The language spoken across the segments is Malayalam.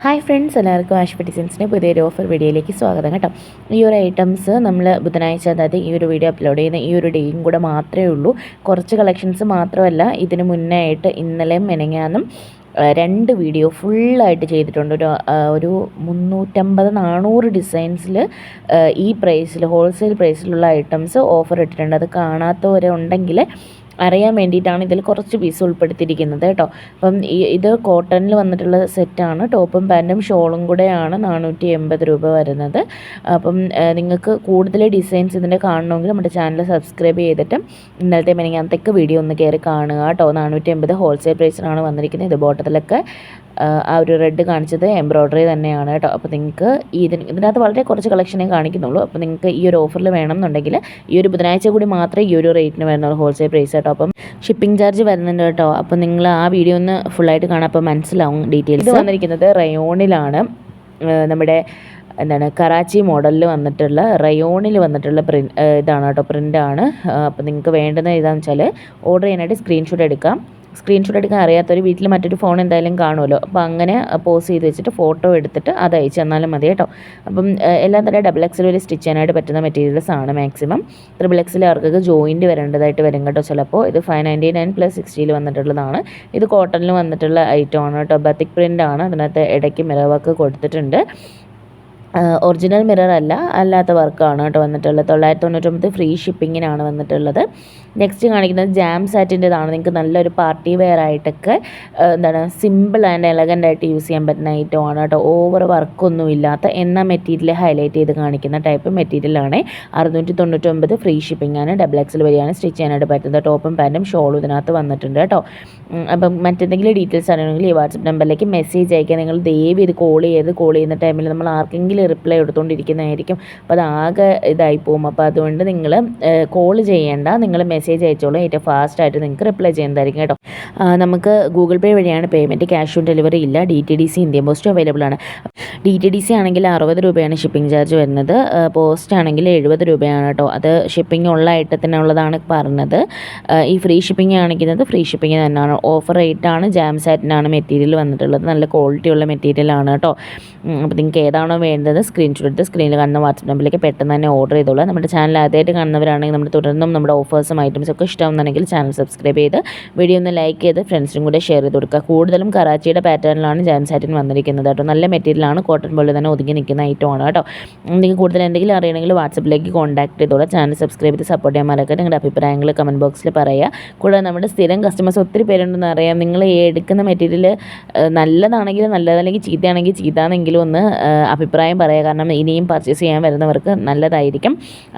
ഹായ് ഫ്രണ്ട്സ് എല്ലാവർക്കും ആഷ് പെറ്റിസിൻസിന്റെ പുതിയൊരു ഓഫർ വീഡിയോയിലേക്ക് സ്വാഗതം കേട്ടോ. ഈ ഒരു ഐറ്റംസ് നമ്മൾ ബുധനാഴ്ച അതായത് ഈ ഒരു വീഡിയോ അപ്ലോഡ് ചെയ്യുന്ന ഈ ഒരു ഡേയും കൂടെ മാത്രമേ ഉള്ളൂ. കുറച്ച് കളക്ഷൻസ് മാത്രമല്ല ഇതിന് മുന്നേ ആയിട്ട് ഇന്നലെയും മെനങ്ങാനും രണ്ട് വീഡിയോ ഫുള്ളായിട്ട് ചെയ്തിട്ടുണ്ട്. ഒരു ഒരു മുന്നൂറ്റമ്പത് നാനൂറ് ഡിസൈൻസിൽ ഈ പ്രൈസിൽ ഹോൾസെയിൽ പ്രൈസിലുള്ള ഐറ്റംസ് ഓഫർ ഇട്ടിട്ടുണ്ട്. അത് കാണാത്തവരുണ്ടെങ്കിൽ അറിയാൻ വേണ്ടിയിട്ടാണ് ഇതിൽ കുറച്ച് പീസ് ഉൾപ്പെടുത്തിയിരിക്കുന്നത് കേട്ടോ. അപ്പം ഇത് കോട്ടണിൽ വന്നിട്ടുള്ള സെറ്റാണ് ടോപ്പും പാന്റും ഷോളും കൂടെയാണ് നാനൂറ്റി എൺപത് രൂപ വരുന്നത്. അപ്പം നിങ്ങൾക്ക് കൂടുതൽ ഡിസൈൻസ് ഇതിന്റെ കാണണമെങ്കിൽ നമ്മുടെ ചാനൽ സബ്സ്ക്രൈബ് ചെയ്തിട്ട് ഇന്നലത്തെ മെനങ്ങാനത്തേക്ക് വീഡിയോ ഒന്ന് കയറി കാണുക കേട്ടോ. നാനൂറ്റി എൺപത് ഹോൾസെയിൽ പ്രൈസിനാണ് വന്നിരിക്കുന്നത്. ഇത് ബോട്ടത്തിലൊക്കെ ആ ഒരു റെഡ് കാണിച്ചത് എംബ്രോയ്ഡറി തന്നെയാണ് കേട്ടോ. അപ്പോൾ നിങ്ങൾക്ക് ഇതിന് ഇതിനകത്ത് വളരെ കുറച്ച് കളക്ഷനേ കാണിക്കുന്നുള്ളൂ. അപ്പോൾ നിങ്ങൾക്ക് ഈ ഒരു ഓഫറിൽ വേണമെന്നുണ്ടെങ്കിൽ ഈ ഒരു ബുധനാഴ്ച കൂടി മാത്രമേ ഈ ഒരു റേറ്റിന് വരുന്നുള്ളൂ ഹോൾസെയിൽ പ്രൈസ് കേട്ടോ. അപ്പം ഷിപ്പിംഗ് ചാർജ് വരുന്നുണ്ട് കേട്ടോ. അപ്പോൾ നിങ്ങൾ ആ വീഡിയോ ഒന്ന് ഫുള്ളായിട്ട് കാണാം. അപ്പോൾ മനസ്സിലാവും ഡീറ്റെയിൽസ് വന്നിരിക്കുന്നത് റയോണിലാണ്. നമ്മുടെ എന്താണ് കറാച്ചി മോഡലിൽ വന്നിട്ടുള്ള റയോണിൽ വന്നിട്ടുള്ള പ്രിന്റ് ഇതാണ് കേട്ടോ പ്രിന്റാണ് അപ്പോൾ നിങ്ങൾക്ക് വേണ്ടുന്ന ഇതാണെന്ന് വെച്ചാൽ ഓർഡർ ചെയ്യാനായിട്ട് സ്ക്രീൻഷോട്ട് എടുക്കാം. സ്ക്രീൻഷോട്ട് എടുക്കാൻ അറിയാത്തൊരു വീട്ടിൽ മറ്റൊരു ഫോൺ എന്തായാലും കാണുമല്ലോ. അപ്പോൾ അങ്ങനെ പോസ് ചെയ്ത് വെച്ചിട്ട് ഫോട്ടോ എടുത്തിട്ട് അത് അയച്ചു തന്നാലും മതി കേട്ടോ. അപ്പം എല്ലാം തന്നെ ഡബിൾ എക്സിൽ വരെ സ്റ്റിച്ച് ചെയ്യാനായിട്ട് പറ്റുന്ന മെറ്റീരിയൽസ് ആണ് മാക്സിമം ത്രിബിൾ എക്സിൽ അവർക്ക് ജോയിന്റ് വരേണ്ടതായിട്ട് വരും കേട്ടോ ചിലപ്പോൾ ഇത് ഫൈവ് നയന്റി നയൻ പ്ലസ് സിക്സ്റ്റിയിൽ വന്നിട്ടുള്ളതാണ്. ഇത് കോട്ടണിൽ വന്നിട്ടുള്ള ഐറ്റം ആണ് കേട്ടോ. ബത്തിക് പ്രിന്റ് ആണ്. അതിനകത്ത് ഇടയ്ക്ക് വർക്ക് കൊടുത്തിട്ടുണ്ട്. ഒറിജിനൽ മിറർ അല്ല അല്ലാത്ത വർക്കാണ് കേട്ടോ വന്നിട്ടുള്ളത്. തൊള്ളായിരത്തി തൊണ്ണൂറ്റൊമ്പത് ഫ്രീ ഷിപ്പിങ്ങിനാണ് വന്നിട്ടുള്ളത്. നെക്സ്റ്റ് കാണിക്കുന്നത് ജാം സാറ്റിന്റെതാണ് നിങ്ങൾക്ക് നല്ലൊരു പാർട്ടി വെയർ ആയിട്ടൊക്കെ എന്താണ് സിമ്പിൾ ആൻഡ് എലഗന്റ് ആയിട്ട് യൂസ് ചെയ്യാൻ പറ്റുന്ന ഐറ്റം ആണ് കേട്ടോ. ഓവർ വർക്കൊന്നും ഇല്ലാത്ത എന്ന മെറ്റീരിയൽ ഹൈലൈറ്റ് ചെയ്ത് കാണിക്കുന്ന ടൈപ്പ് മെറ്റീരിയലാണ് അറുന്നൂറ്റി തൊണ്ണൂറ്റൊമ്പത് ഫ്രീ ഷിപ്പിംഗ് ആണ്. ഡബിൾ എക്സിൽ വരെയാണ് സ്റ്റിച്ച് ചെയ്യാനായിട്ട് പറ്റുന്നത്. ടോപ്പും പാന്റും ഷോളും ഇതിനകത്ത് വന്നിട്ടുണ്ട് കേട്ടോ. അപ്പം മറ്റെന്തെങ്കിലും ഡീറ്റെയിൽസ് അറിയണമെങ്കിൽ ഈ വാട്സപ്പ് നമ്പറിലേക്ക് മെസ്സേജ് അയക്കുക നിങ്ങൾ ദയവ് ഇത് കോൾ ചെയ്ത് കോൾ ചെയ്യുന്ന ടൈമിൽ നമ്മൾ ആർക്കെങ്കിലും റിപ്ലൈ എടുത്തുകൊണ്ടിരിക്കുന്നതായിരിക്കും അപ്പോൾ അത് ആകെ ഇതായി പോകും. അപ്പോൾ അതുകൊണ്ട് നിങ്ങൾ കോൾ ചെയ്യേണ്ട. നിങ്ങൾ മെസ്സേജ് അയച്ചോളൂ. ഏറ്റവും ഫാസ്റ്റായിട്ട് നിങ്ങൾക്ക് റിപ്ലൈ ചെയ്യുന്നതായിരിക്കും കേട്ടോ. നമുക്ക് ഗൂഗിൾ പേ വഴിയാണ് പേയ്മെന്റ് ക്യാഷ് ഓൺ ഡെലിവറി ഇല്ല. D T D C Indian post available ആണ്. ഡി ടി ഡി സി ആണെങ്കിൽ അറുപത് രൂപയാണ് ഷിപ്പിംഗ് ചാർജ് വരുന്നത്. പോസ്റ്റ് ആണെങ്കിൽ എഴുപത് രൂപയാണ് കേട്ടോ. അത് ഷിപ്പിംഗ് ഉള്ള ഐറ്റത്തിനുള്ളതാണ് പറഞ്ഞത്. ആ, ഈ ഫ്രീ ഷിപ്പിംഗ് കാണിക്കുന്നത് ഫ്രീ ഷിപ്പിംഗ് തന്നെയാണ്. ഓഫർ റേറ്റാണ് ജാം സാറ്റിനാണ് മെറ്റീരിയൽ വന്നിട്ടുള്ളത്. നല്ല ക്വാളിറ്റി ഉള്ള മെറ്റീരിയൽ ആണ് കേട്ടോ. അപ്പോൾ നിങ്ങൾക്ക് ഏതാണോ വേണ്ടത് സ്ക്രീൻഷോട്ട് എടുത്ത് സ്ക്രീനിൽ കാണുന്ന വാട്സപ്പ് നമ്പറിലേക്ക് പെട്ടെന്ന് തന്നെ ഓർഡർ ചെയ്തോളൂ. നമ്മുടെ ചാനൽ ആദ്യമായിട്ട് കാണുന്നവരാണെങ്കിൽ നമ്മൾ തുടർന്നും നമ്മുടെ ഓഫേഴ്സും ഐറ്റംസും ഒക്കെ ഇഷ്ടമാണെന്നുണ്ടെങ്കിൽ ചാനൽ സബ്സ്ക്രൈബ് ചെയ്ത് വീഡിയോ ഒന്ന് ലൈക്ക് ചെയ്ത് ഫ്രണ്ട്സിനും കൂടെ ഷെയർ ചെയ്ത് കൊടുക്കുക. കൂടുതലും കറാച്ചിയുടെ പാറ്റേണിലാണ് ജാം സാറ്റിൻ വന്നിരിക്കുന്നത് കേട്ടോ. നല്ല മെറ്റീരിയലാണ് കോട്ടൺ പോലെ തന്നെ ഒതുങ്ങി നിൽക്കുന്ന ഐറ്റം ആണ് കേട്ടോ. നിങ്ങൾക്ക് കൂടുതൽ എന്തെങ്കിലും അറിയണമെങ്കിൽ വാട്സപ്പിലേക്ക് കോൺടാക്ട് ചെയ്തോളാം. ചാനൽ സബ്സ്ക്രൈബ് ചെയ്ത് സപ്പോർട്ട് ചെയ്യാൻ മറക്കട്ടെ നിങ്ങളുടെ അഭിപ്രായങ്ങൾ കമന്റ് ബോക്സിൽ പറയുക. കൂടാതെ നമ്മുടെ സ്ഥിരം കസ്റ്റമേഴ്സ് ഒത്തിരി പേരുണ്ടെന്ന് അറിയാം. നിങ്ങൾ എടുക്കുന്ന മെറ്റീരിയൽ നല്ലതാണെങ്കിൽ നല്ലതല്ലെങ്കിൽ ചീത്തയാണെങ്കിൽ ചീത്താണെങ്കിലും ഒന്ന് അഭിപ്രായം പറയുക. കാരണം ഇനിയും പർച്ചേസ് ചെയ്യാൻ വരുന്നവർക്ക് നല്ലതായിരിക്കും.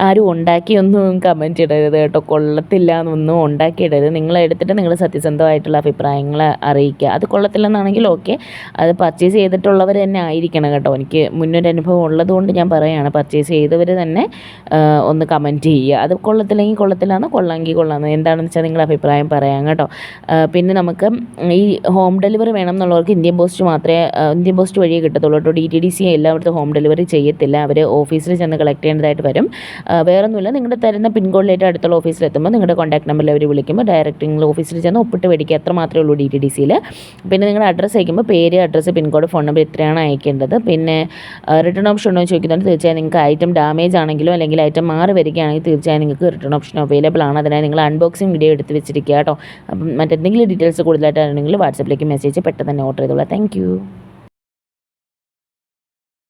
ആരും ഉണ്ടാക്കിയൊന്നും കമന്റ് ഇടരുത് കേട്ടോ. കൊള്ളത്തില്ല എന്നൊന്നും ഉണ്ടാക്കിയിടരുത്. നിങ്ങൾ എടുത്തിട്ട് നിങ്ങൾ സത്യസന്ധമായിട്ടുള്ള അഭിപ്രായങ്ങൾ അറിയിക്കുക. അത് കൊള്ളത്തില്ലെന്നാണെങ്കിൽ ഓക്കെ അത് പർച്ചേസ് ചെയ്തിട്ടുള്ളവർ തന്നെ ആയിരിക്കണം കേട്ടോ. എനിക്ക് മുന്നൊരു അനുഭവം ഉള്ളതുകൊണ്ട് ഞാൻ പറയുകയാണ് പർച്ചേസ് ചെയ്തവർ തന്നെ ഒന്ന് കമന്റ് ചെയ്യുക. അത് കൊള്ളത്തില്ലെങ്കിൽ കൊള്ളത്തില്ലാന്ന് കൊള്ളാമെങ്കിൽ കൊള്ളാമെന്ന്. എന്താണെന്ന് വെച്ചാൽ നിങ്ങളുടെ അഭിപ്രായം പറയാം കേട്ടോ. പിന്നെ നമുക്ക് ഈ ഹോം ഡെലിവറി വേണം എന്നുള്ളവർക്ക് ഇന്ത്യൻ പോസ്റ്റ് മാത്രമേ ഇന്ത്യൻ പോസ്റ്റ് വഴിയേ കിട്ടത്തുള്ളൂ കേട്ടോ ഡി ടി ഡി സി എല്ലായിടത്തും ഹോം ഡെലിവറി ചെയ്യത്തില്ല. അവർ ഓഫീസിൽ ചെന്ന് കളക്ട് ചെയ്യേണ്ടതായിട്ട് വരും. വേറെ വേറൊന്നുമില്ല. നിങ്ങളുടെ തരുന്ന പിൻകോഡിലേറ്റ് അടുത്തുള്ള ഓഫീസിൽ എത്തുമ്പോൾ നിങ്ങളുടെ കോൺടാക്ട് നമ്പറിൽ അവർ വിളിക്കുമ്പോൾ ഡയറക്റ്റ് നിങ്ങൾ ഓഫീസിൽ ചെന്ന് ഒപ്പിട്ട് മേടിക്കുക. അത്ര മാത്രമേ ഉള്ളൂ ഡി ടി ഡി സിയിൽ പിന്നെ നിങ്ങളുടെ അഡ്രസ്സ് അയക്കുമ്പോൾ പേര് അഡ്രസ്സ് പിൻകോഡ് ഫോൺ നമ്പർ ഇത്രയാണ് അയക്കേണ്ടത്. പിന്നെ റിട്ടേൺ ഓപ്ഷൻ ഉണ്ടോ എന്ന് ചോദിക്കുന്നുണ്ട്. തീർച്ചയായും നിങ്ങൾക്ക് ഐറ്റം ഡാമേജ് ആണെങ്കിലും അല്ലെങ്കിൽ ഐറ്റം മാറി വരികയാണെങ്കിൽ തീർച്ചയായും നിങ്ങൾക്ക് റിട്ടേൺ ഓപ്ഷൻ അവൈലബിൾ ആണ്. അതിനായി നിങ്ങൾ അൺബോക്സിംഗ് വീഡിയോ എടുത്ത് വെച്ചിരിക്കുക കേട്ടോ. മറ്റെന്തെങ്കിലും ഡീറ്റെയിൽസ് കൂടുതലായിട്ട് ആണെങ്കിൽ വാട്സപ്പിലേക്ക് മെസ്സേജ് പെട്ടെന്ന് തന്നെ ഓർഡർ ചെയ്തോളാം. താങ്ക്